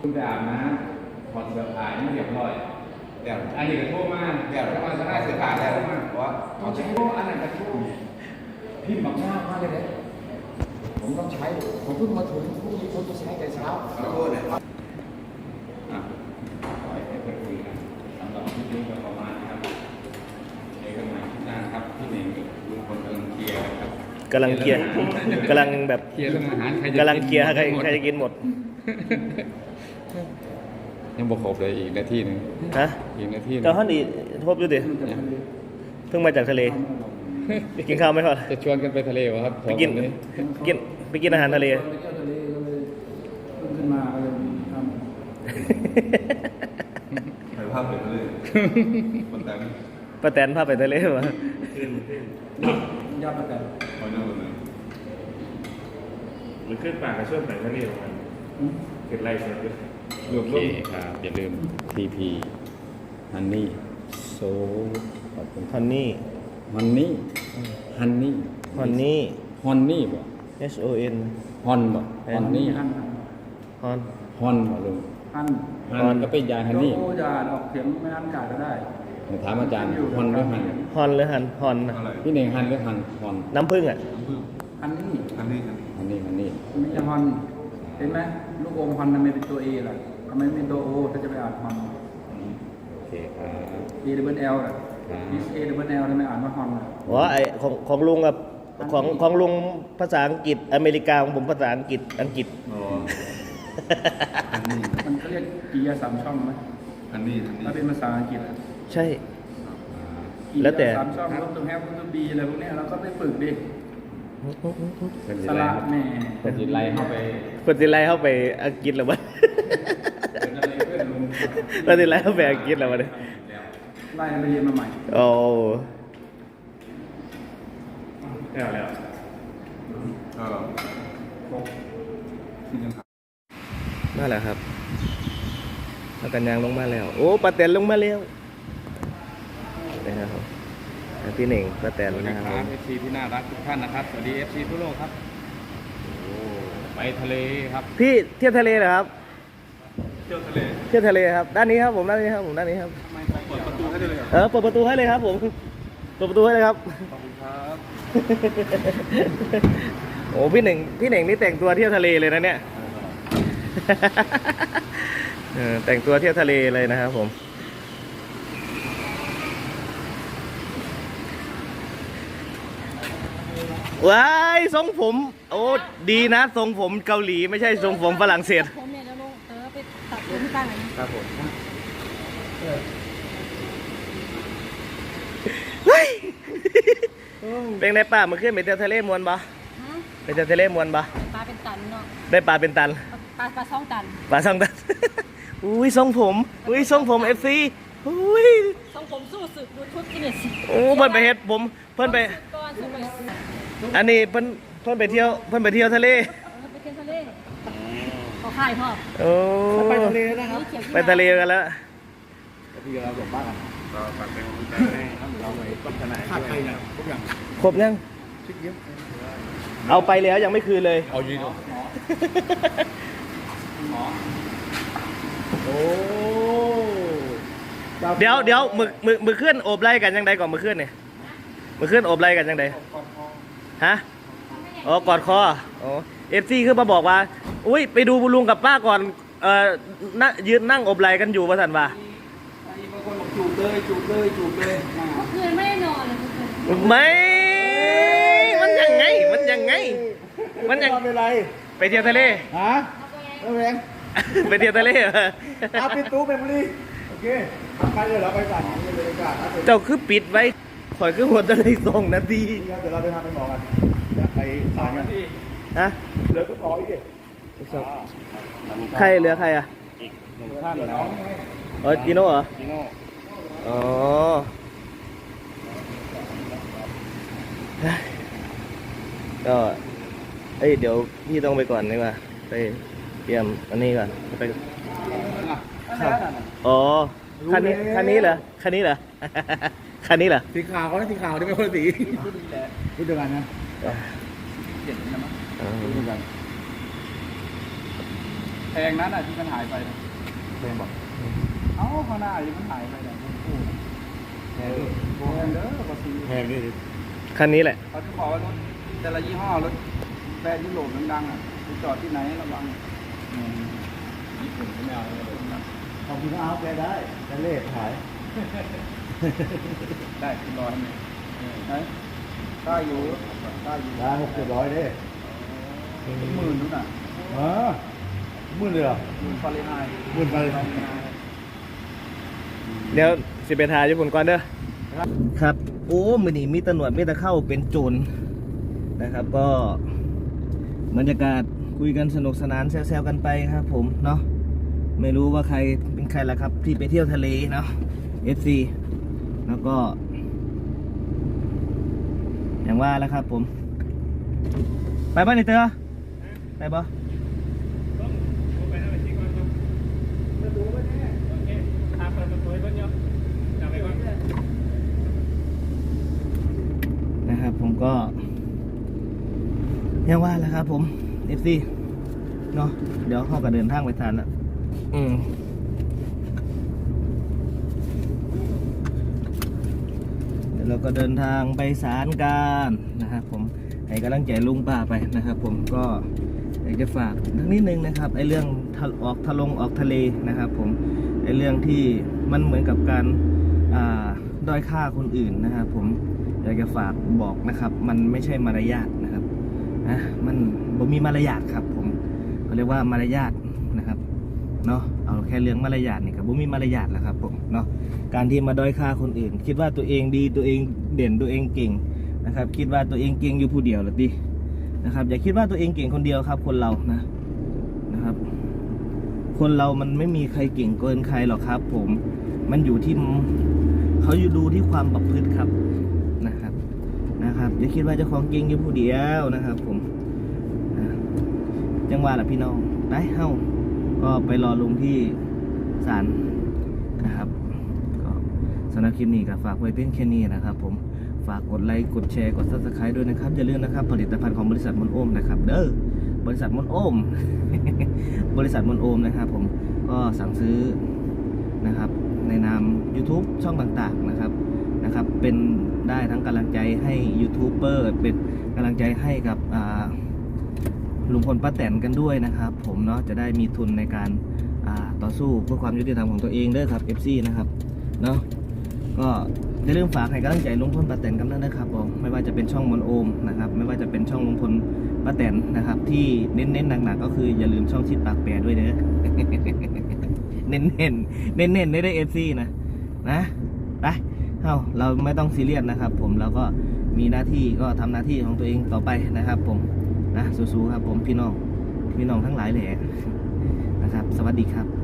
คุณไปอาบน้ำถอดเสื้อผ้าให้เรียบร้อย เดี๋ยวอันนี้ก็โทษมากเดี๋ยวแล้วมันจะได้เสื้เสื้อผ้าแล้แล้วมากเพราะว่าต้องใช้โทษอันนั้นก็โทษพี่บักมามากเลยเนี่ยผมต้องใช้ ผมเพิ่งมาถึงพรุ่งนี้ผมจะใช้แต่เช้าขอโทษนะอะปล่อยให้เพื่อนคุยกันสำหรับคลิปนี้ก็ประมาณครับเจอกันใหม่คลิปหน้าครับพี่เน่งกับลุงพลกำลังเคลียร์นะครับกำลังเคลียกำลังแบบเคลียร์เรื่องอาหารกำลังเคลียร์ใครหมดใครจะกินหมด ยังบกครบเลยอีกนาทีหนึ่งฮะอีกนาทีหนึ่งก็ฮันอีทบอยู่ดิเพิ่งมาจากทะเล กินข้าวไหมครับจะชวนกันไปทะเลวะครับไปกินสองคนี้กินไปกินอาหารทะเลไปเที่ยวทะเลก็เลยขึ้นขึ้นมาก็เลยทถ่ายภาพไปเลยคนแต่งป้าแตนพาไปทะเลมาำยอดประกันคอยนั่งเลยมันขึ้นปากกระช่วงไหนก็เรียกมัน เกิดไรเสร็จเลยโอเคครับ อย่าลืม TP Honey So ขอบคุณฮันนี่ฮันนี่ฮันนี่ฮันนี่ฮอนนี่บ่ H O N ฮอนบ่ฮอนนี่ฮันฮอนฮอนบ่ลุงฮันฮันก็เป็นยาฮันนี่โอ้ยาออกเสียงไม่ฮันกาดก็ได้ถามอาจารย์ฮอนหรือฮันฮอนหรือฮันฮอนอะไรพี่เน่งฮันหรือฮันฮอนน้ำผึ้งอะน้ำผึ้งฮันนี่อันนี้อันนี้ฮันนี่ฮันนี่ไม่ใช่ฮอน เห็นไหมลูกอมฮอนทำไมเป็นตัวเอล่ะทำไมไม่เป็นตัวโอถ้าจะไปอ่านฮอนโอเคครับเอดับเบิลเอลล่ะครับดิสเอดับเบิลเอลทำไมอ่านว่าฮอนล่ะว่าไอของของลุงกับของของลุงภาษาอังกฤษอเมริกาของผมภาษาอังกฤษอังกฤษอ๋ออันนี้มันเขาเรียกกิริยาสามช่องไหมอันนี้อันนี้ถ้าเป็นภาษาอังกฤษอะใช่กิริยาแล้วแต่สามช่องรูปตัวแฮปรูปตัวบีอะไรพวกเนี้ยเราก็ไปฝึกดิเป็น สสิไลระครับแหม่เป็นสิไลเข้าไปคนที่ไล่เข้าไปอังกฤษหรือวะเป็นอะไรเพื่อนลุงคนที่ไล่เข้าไปอังกฤษหรือวะเนี่ยไล่ไปเรียนมาใหม่โอ้แล้วแล้วก็ครบที่ยังนั่นแหละครับแล้วกันยางลงมาแล้ว โอ้ป้าแตนลงมาแล้วนี่นะครับ แล้วพี่หนึ่งป้าแตนสวัสดีนะคครัรับบเอฟซีที่น่ารักทุกท่านนะครับ สวัสดีเอฟซีทั่วโลกครับโอ้ไปทะเลครับ พี่เที่ยวทะเลเหรอครับ เที่ยวทะเลเที่ยวทะเลครับ ด้านนี้ครับผมด้านนี้ครับผมด้านนี้ครับเปิดประตูให้ได้เลยเหรอเออเปิดประตูให้เลยครับผมเปิดประตูให้เลยครับ ขอบคุณครับโอ้พี่หนึ่งพี่หนึ่งนี่แต่งตัวเที่ยวทะเลเลยนะเนี่ย เออแต่งตัวเที่ยวทะเลเลยนะครับผม ว้ายทรงผม โอ้ดีนะทรงผมเกาหลีไม่ใช่ทรงผมฝรั่งเศสผมเนี่ยแล้วลงเออไปตัดผมตั้งอันนี้ครับผมเฮ้ยเป็นไงป้าเมื่อคืนไปเที่ยวทะเลมวนปะฮะไปเที่ยวทะเลมวนปะปลาเป็นตันเนาะได้ปลาเป็นตันปลาปลาสองตันปลาสองตันอุ้ยทรงผมอุ้ยทรงผมเอฟซีอุ้ยทรงผมสู้สึกดูชุดกินเนี่ยสิโอ้เพิ่นไปเฮ็ดผมเพิ่นไปก่ อนสู้ไปเอออันนี้เพิ่นเพิ่นไปเที่ยว เพิ่นไปเที่ยวทะเล ไปเที่ยวทะเลขอค่ายพ่อโอ้ไปทะเลแล้วนะครับนี่เขียวที่ไปทะเลกันแล้วที่เราบอกบ้านก็ฝากเป็นกำลังใจให้เราหน่อยต้นทนายขาดใครนะทุกอย่างครบยังชิคเย็บเอาไปแล้วยังไม่คืนเลย เอายืนโอ้เดี๋ยวเดี๋ยวมือมือมือขึ้นโอบไล่กันยังไงก่อนมือขึ้นเนี่ยมือขึ้นโอบไล่กันยังไง ฮะอ๋อกอดคออ๋อเอฟซีคือมาบอกว่า อุ้ยไปดูลุงกับป้าก่อนเอ่อนั่งยืนนั่งโอบไหล่กันอยู่ประสันว่าบางคนบอกจูบเลยจูบเลยจูบเลยอ่าเมื่อคืนไม่ได้นอนเลยเมื่อคืนไม่มันยังไงมันยังไง มันยังเป็นไรไปเที่ยวทะเลฮะไม่แรงไปเที่ยวทะเลเหรออาปิดตู้เมมโมรี่โอเคไปเลยเราไปสั่งเลยดีกว่าครับเจ้าคือปิดไว้ ข่อยคือหมดตั้งแต่สองนาทีเดี๋ยวเราเดินทางไปหมอกันไปสายกันฮะเหลือก็ต่ออีกใครเหลือใครอะหนึ่งท่านแล้วเออจิโน่เหรอจิโน่อ๋อก็เอ้ยเดี๋ยวพี่ต้องไปก่อนดีกว่าไปเตรียมอันนี้ก่อนไปอ๋อคันนี้คันนี้เหรอคันนี้เหรอ คันนี้เหรอ สีขาวเขาสีขาวที่ไม่คนละสีพูดเดียวกันนะเปลี่ยนนะมั้งอ๋อพูดเดียวกันแพงนั้นอะที่มันหายไปน่ะแพงบอกเอ้าข้างหน้าที่มันหายไปเนี่ยคู่น่ะแพงด้วยแพงเด้อภาษีแพงด้วยดิคันนี้แหละเขาจะบอกว่ารถแต่ละยี่ห้อรถแบรนด์ยุโรปดังๆอะไปจอดที่ไหนระวังญี่ปุ่นก็ไม่เอาเลยขอบคุณเอาแกได้แกเล่ขาย ได้คุณรอยไหมไหนได้อยู่ได้อยู่ร้านหกเจ็ดร้อยเด้เป็นหมื่นนู่นน่ะอ๋อหมื่นเลยเหรอหมื่นฟาเรนไฮต์หมื่นไปเลยเดี๋ยวสิไปทายญี่ปุ่นก่อนเด้อครับ โอ้มือนี้มีตำรวจมีตะเข้าเป็นโจรนะครับ ก็บรรยากาศคุยกันสนุกสนานแซวๆกันไปครับ ผมเนาะไม่รู้ว่าใครเป็นใครละครับ ที่ไปเที่ยวทะเลเนาะ FC แล้วก็ อย่างว่าแล้วครับผม ไปบ้านนี่เตอไปบ่นะครับผมก็ยังว่าแล้วครับผม FC เนาะเดี๋ยวเข้ากับเดินทางไปทานละอืม เดี๋ยวเราก็เดินทางไปสารการนะครับผมให้กำลังใจลุงป้าไปนะครับ ผมก็อยากจะฝากทั้งนิดนึงนะครับไอ้เรื่องออกทะลงออกทะเลนะครับ ผมไอ้เรื่องที่มันเหมือนกับการด้อยค่าคนอื่นนะครับ ผมอยากจะฝากบอกนะครับ มันไม่ใช่มารยาทนะครับนะมันบ่มีมารยาทครับ ผมเขาเรียกว่ามารยาท เนาะเอาแค่เรื่องมารยาทนี่ครับบ่มีมารยาทแหละครับผมเนาะการที่มาด้อยค่าคนอื่น คิดว่าตัวเองดีตัวเองเด่นตัวเองเก่งนะครับ คิดว่าตัวเองเก่งอยู่ผู้เดียวหรือตินะครับ อย่าคิดว่าตัวเองเก่งคนเดียวครับ คนเรานะนะครับ คนเรามันไม่มีใครเก่งเกินใครหรอกครับ ผมมันอยู่ที่เขาอยู่ดูที่ความประพฤติครับนะครับนะครับอย่าคิดว่าเจ้าของเก่งอยู่ผู้เดียวนะครับ ผมจังหวะละพี่น้องได้เฮ้า ก็ไปรอลงที่ศาลนะครับก็สำหรับคลิปนี้ก็ฝากไว้เพียงแค่นี้นะครับ ผมฝากกดไลค์กดแชร์กดซับสไครต์ด้วยนะครับอย่าลืมนะครับ ผลิตภัณฑ์ของบริษัทมนโอมนะครับเด้อบริษัทมนโอม บริษัทมนโอมนะครับ ผมก็สั่งซื้อนะครับ ในนาม YouTube ช่องต่างๆนะครับนะครับ เป็นได้ทั้งกำลังใจให้ยูทูบเบอร์เป็นกำลังใจให้กับอ่า ลุงพลป้าแตนกันด้วยนะครับ ผมเนาะจะได้มีทุนในการาต่อสู้เพื่อความยุติธรรมของตัวเองด้วยครับ FC นะครับเนาะก็อย่าลืมฝากให้กำลังใจลุงพลป้าแตนกันด้วยนะครับผมไม่ว่าจะเป็นช่องมนโอมนะครับไม่ว่าจะเป็นช่องลุงพลป้าแตนนะครับ ที่เน้นๆหนักๆก็คืออย่าลืมช่องชิดปากแปรด้วยเด้อเน้นๆเน้นๆได้ได้เอฟซีนะนะไปเอาเราไม่ต้องซีเรียสนะครับ ผมเราก็มีหน้าที่ก็ทำหน้าที่ของตัวเองต่อไปนะครับ ผม นะสู้ๆครับผมพี่น้องพี่น้องทั้งหลายแหละนะครับ สวัสดีครับ